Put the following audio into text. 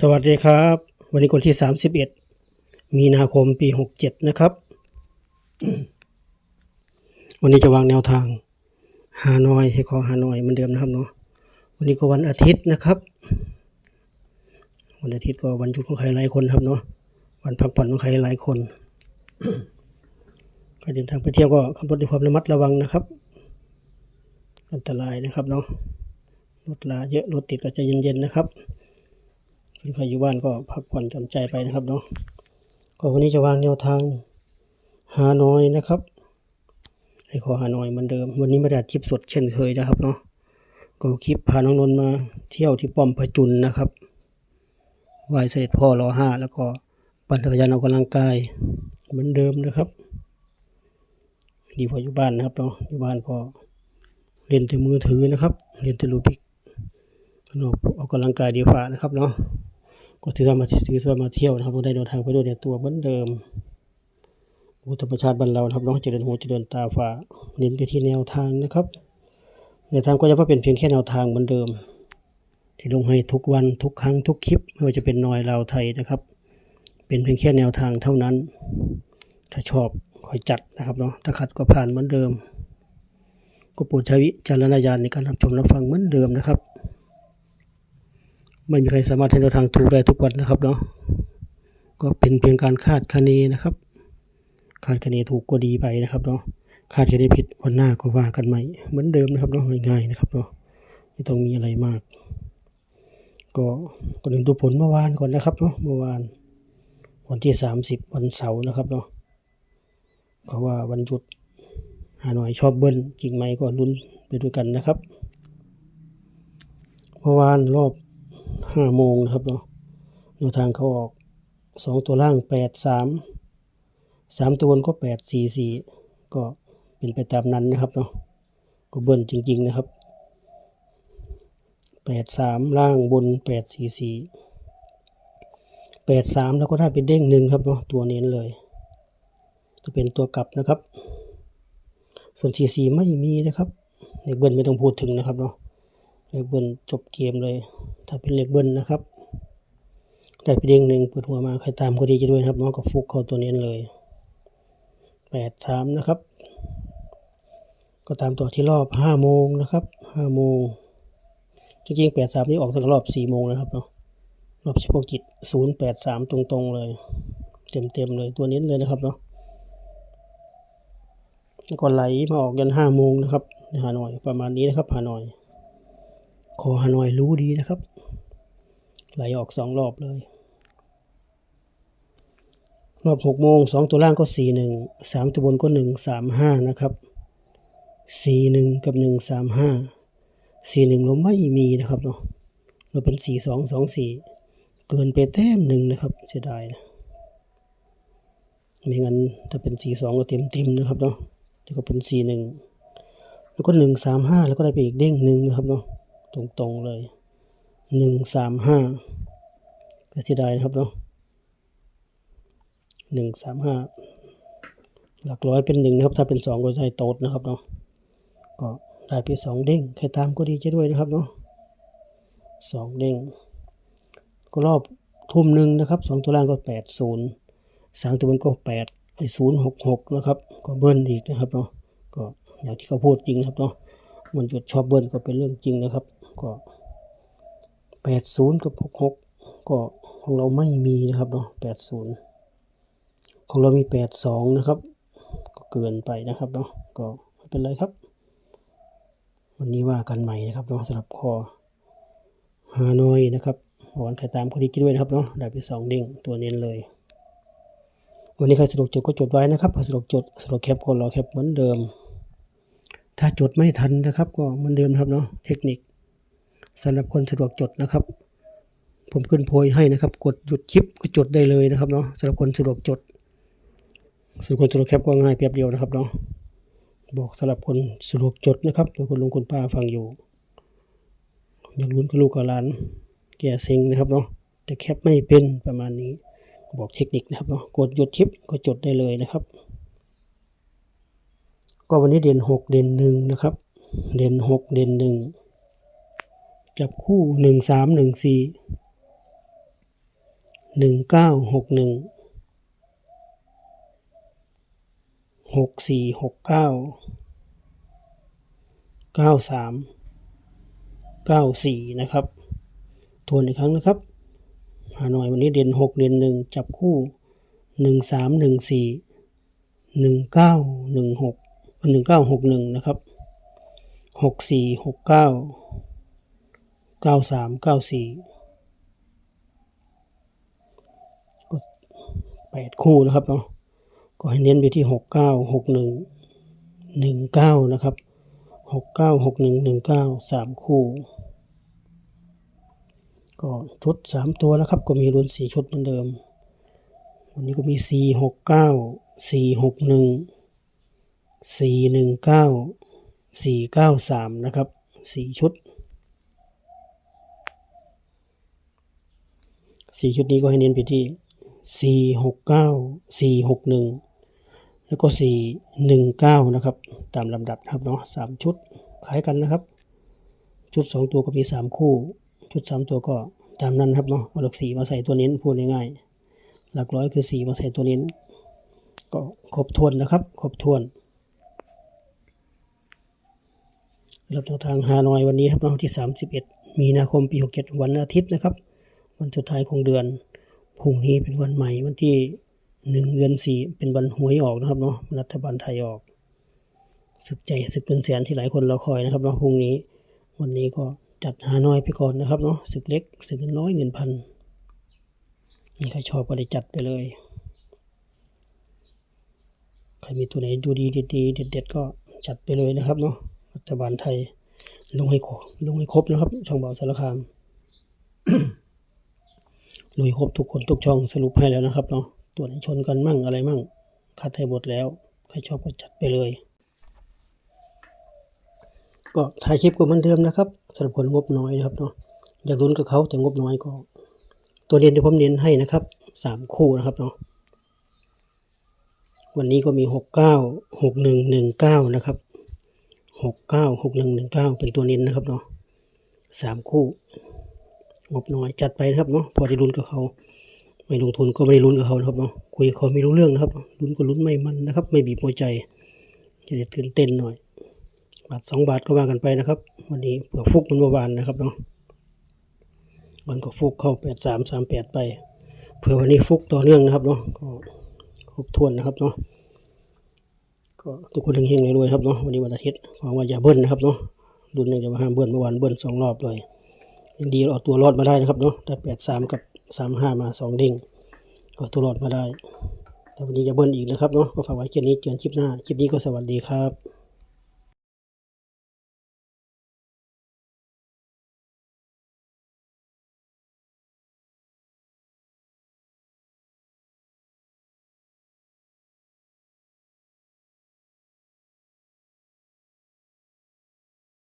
สวัสดีครับ วันนี้คนที่ 31 มีนาคมปี 67 นะครับ วันนี้จะวางแนวทางฮานอยให้ขอฮานอยเหมือนเดิมนะครับเนาะวันนี้ก็วันอาทิตย์นะครับ วันอาทิตย์ก็วันหยุดของใครหลายคนครับเนาะวันพักผ่อนของใครหลายคนก็เดินทางไปเที่ยวก็ขับรถด้วยความระมัดระวังนะครับ อันตรายนะครับเนาะรถลาเยอะรถติดก็ใจเย็นๆนะครับ ใครอยู่บ้านก็พักผ่อนหย่อนใจไปนะครับเนาะก็วันนี้จะวางแนวทางฮานอยนะครับให้ขอฮานอยเหมือนเดิม วันนี้ม่ได้อัดคลิปสดเช่นเคยนะครับเนาะก็คลิปพาน้องนนท์มาเที่ยวที่ป้อมพระจุลนะครับไหวเสด็จพ่อรอห้าแล้วก็ปั่นจักรยานออกกำลังกายเหมือนเดิมนะครับ ดีพออยู่บ้านนะครับเนาะอยู่บ้านก็เล่นแต่มือถือนะครับเล่นแต่ลูปิกออกออกกำลังกายดีฝ่านะครับเนาะ ก็ถือว่ามาถือว่ามาเที่ยวนะครับได้เดินทางไปด้วยเนี่ยตัวเหมือนเดิมอุธรรมชาติบ้านเรานะครับน้องเจริญหูเจริญตาฟ้าเน้นไปที่แนวทางนะครับแนวทางก็จะว่าเป็นเพียงแค่แนวทางเหมือนเดิม ที่ลงให้ทุกวันทุกครั้งทุกคลิป ไม่ว่าจะเป็นนอยลาวไทยนะครับ เป็นเพียงแค่แนวทางเท่านั้น ถ้าชอบคอยจัดนะครับเนาะถ้าขัดก็ผ่านเหมือนเดิม ก็โปรดใช้วิจารณญาณในการรับชมรับฟังเหมือนเดิมนะครับ ไม่มีใครสามารถให้แนวทางถูกได้ทุกวันนะครับเนาะก็เป็นเพียงการคาดคะเนนะครับ คาดคะเนถูกก็ดีไปนะครับเนาะคาดคะเนผิดวันหน้าก็ว่ากันใหม่เหมือนเดิมนะครับเนาะง่ายๆนะครับเนาะไม่ต้องมีอะไรมาก ก็ก็ถึงดูผลเมื่อวานก่อนนะครับเนาะเมื่อวาน วันที่สามสิบวันเสาร์นะครับเนาะเขาว่าวันหยุดหาหน่อยชอบเบิ้ลจริงไหมก็ลุ้นไปด้วยกันนะครับ เมื่อวานรอบ ห้าโมงนะครับเนาะแนวทางเขาออกสองตัวล่างแปดสามสามตัวบนก็แปดสี่สี่ก็เป็นไปตามนั้นนะครับเนาะก็เบิ้ลจริง ๆ นะครับแปดสามล่างบนแปดสี่สี่แปดสามแล้วก็ได้เป็นเด้งหนึ่งครับเนาะตัวเน้นเลย จะเป็นตัวกลับนะครับ ส่วนสี่สี่ไม่มีนะครับในเบิ้ลไม่ต้องพูดถึงนะครับเนาะเลขเบิ้ลจบเกมเลย ถ้าเป็นเหลขเบิ้ลนะครับ ได้ไปเด้งหนึ่งเปิดหัวมาใครตามก็ดีจะด้วยนะครับน้องกับฟุกเข้าตัวนี้เลยแปดสามนะครับ ก็ตามต่อที่รอบห้าโมงนะครับห้าโมงจริงๆแปดสามนี่ออกตั้งแต่รอบสี่โมงนะครับเนาะรอบเฉพาะกิจศูนย์แปดสามตรงๆเลย เต็มๆเลยตัวนี้เลยนะครับเนาะแล้วก็ไหลมาออกยันห้าโมงนะครับหาหน่อยประมาณนี้นะครับหาหน่อย ขอฮานอยรู้ดีนะครับ ไหลออกสองรอบเลย รอบหกโมงสองตัวล่างก็สี่หนึ่งสามตัวบนก็หนึ่งสามห้านะครับสี่หนึ่งกับหนึ่งสามห้าสี่หนึ่งเราไม่มีนะครับเนาะเราเป็นสี่สองสองสี่เกินไปแต้มหนึ่งนะครับเสียดายนะไม่งั้นถ้าเป็นสี่สองก็เต็มเต็มนะครับเนาะแต่ก็เป็นสี่หนึ่งแล้วก็หนึ่งสามห้าแล้วก็ได้ไปอีกเด้งหนึ่งนะครับเนาะ ตรงๆเลยหนึ่งสามห้าก็เสียดายนะครับเนาะหนึ่งสามห้าหลักร้อยเป็นหนึ่งนะครับ ถ้าเป็นสองก็ใช้โต๊ดนะครับเนาะก็ได้ไปสองเด้งใครตามก็ดีจะด้วยนะครับเนาะสองเด้งก็รอบทุ่มหนึ่งนะครับสองตัวล่างก็แปดศูนย์สามตัวบนก็แปดไอ้ศูนย์หกหกนะครับ ก็เบิ้ลอีกนะครับเนาะก็อย่างที่เขาพูดจริงนะครับเนาะมันหยุดชอบเบิ้ลก็เป็นเรื่องจริงนะครับ ก็แปดศูนย์กับหกหกก็ของเราไม่มีนะครับเนาะแปดศูนย์ของเรามีแปดสองนะครับ ก็เกินไปนะครับเนาะก็ไม่เป็นไรครับ วันนี้ว่ากันใหม่นะครับเนาะสำหรับคอฮานอยนะครับหวานไข่ตามคนดีกินด้วยนะครับเนาะได้ไปสองเด้งตัวเน้นเลย วันนี้ใครสะดวกจดก็จดไว้นะครับใครสะดวกจดสะดวกแคปก็รอแคปเหมือนเดิม ถ้าจดไม่ทันนะครับ ก็เหมือนเดิมครับเนาะเทคนิค สำหรับคนสะดวกจดนะครับ ผมขึ้นโพยให้นะครับ กดหยุดคลิปก็จดได้เลยนะครับเนาะสำหรับคนสะดวกจดส่วนคนสะดวกแคปก็ง่ายเพียบเดียวนะครับเนาะบอกสำหรับคนสะดวกจดนะครับโดยคนลุงคนป้าฟังอยู่อยากลุ้นกับลูกกับหลานแก่เซ็งนะครับเนาะแต่แคปไม่เป็นประมาณนี้บอกเทคนิคนะครับเนาะกดหยุดคลิปก็จดได้เลยนะครับ ก็วันนี้เด่นหกเด่นหนึ่งนะครับ เด่นหกเด่นหนึ่ง จับคู่หนึ่งสามหนึ่งสี่หนึ่งเก้าหกหนึ่งหกสี่หกเก้าเก้าสามเก้าสี่นะครับ ทวนอีกครั้งนะครับ หาหน่อยวันนี้เด่นหกเด่นหนึ่งจับคู่หนึ่งสามหนึ่งสี่หนึ่งเก้าหนึ่งหกหนึ่งเก้าหกหนึ่งนะครับหกสี่หกเก้า เก้าสามเก้าสี่แปดคู่นะครับเนาะก็ให้เน้นไปที่หกเก้าหกหนึ่งหนึ่งเก้านะครับหกเก้าหกหนึ่งหนึ่งเก้าสามคู่ ก็ชุดสามตัวนะครับ ก็มีรุ่นสี่ชุดเหมือนเดิม วันนี้ก็มีสี่หกเก้าสี่หกหนึ่งสี่หนึ่งเก้าสี่เก้าสามนะครับสี่ชุด สี่ชุดนี้ก็ให้เน้นไปที่สี่หกเก้าสี่หกหนึ่งแล้วก็สี่หนึ่งเก้านะครับ ตามลำดับนะครับเนาะสามชุดคล้ายกันนะครับ ชุดสองตัวก็มีสามคู่ ชุดสามตัวก็ตามนั้นครับเนาะเอาหลักสีมาใส่ตัวเน้นพูดง่ายๆหลักร้อยคือสีมาใส่ตัวเน้น ก็ครบถ้วนนะครับครบถ้วนสำหรับแนวทางฮานอยวันนี้ครับเนาะที่ 31 มีนาคมปี 67 วันอาทิตย์นะครับ วันสุดท้ายของเดือนพรุ่งนี้เป็นวันใหม่วันที่หนึ่งเดือนสี่เป็นวันหวยออกนะครับเนาะรัฐบาลไทยออกสึกใจสึกเกินแสนที่หลายคนรอคอยนะครับเนาะพรุ่งนี้ วันนี้ก็จัดหาน้อยไปก่อนนะครับเนาะสึกเล็กสึกเงินน้อยเงินพันมีใครชอบก็ได้จัดไปเลยใครมีตัวไหนดูดีดีเด็ดๆก็จัดไปเลยนะครับเนาะรัฐบาลไทยลงให้ครบลงให้ครบนะครับ ช่องเบาสารคาม ลุยครบทุกคนทุกช่องสรุปให้แล้วนะครับเนาะตัวไหนชนกันมั่งอะไรมั่งคัดให้หมดแล้ว ใครชอบก็จัดไปเลย ก็ถ่ายคลิปก็เหมือนเดิมนะครับสำหรับคนงบน้อยนะครับเนาะอยากลุ้นกับเขาแต่งบน้อยก็ ตัวเรียนที่ผมเน้นให้นะครับสามคู่นะครับเนาะวันนี้ก็มีหกเก้าหกหนึ่งหนึ่งเก้านะครับหกเก้าหกหนึ่งหนึ่งเก้าเป็นตัวเน้นนะครับเนาะสามคู่ งบน้อยจัดไปนะครับเนาะพอจะลุ้นกับเขา ไม่ลงทุนก็ไม่ลุ้นกับเขานะครับเนาะคุยเขาไม่รู้เรื่องนะครับลุ้นก็ลุ้นไม่มันนะครับ ไม่บีบหัวใจ จะได้ตื่นเต้นหน่อย บาทสองบาทก็ว่ากันไปนะครับ วันนี้เผื่อฟุกมันเมื่อวานนะครับเนาะมันก็ฟุกเข้าแปดสามสามแปดไปเผื่อวันนี้ฟุกต่อเนื่องนะครับเนาะก็ครบถ้วนนะครับเนาะก็ทุกคนเฮงๆรวยๆครับเนาะวันนี้วันอาทิตย์หวังว่าอย่าเบิ้ลนะครับเนาะรุ่นหนึ่งจะมาห้ามเบิ้ลเมื่อวานเบิ้ลสองรอบเลย ยังดีเราเอาตัวรอดมาได้นะครับเนาะได้แปดสามกับสามห้ามาสองเด้งก็ตัวรอดมาได้แต่วันนี้จะเบิ้ลอีกนะครับเนาะก็ฝากไว้แค่นี้เจอกันคลิปหน้าคลิปนี้ก็สวัสดีครับ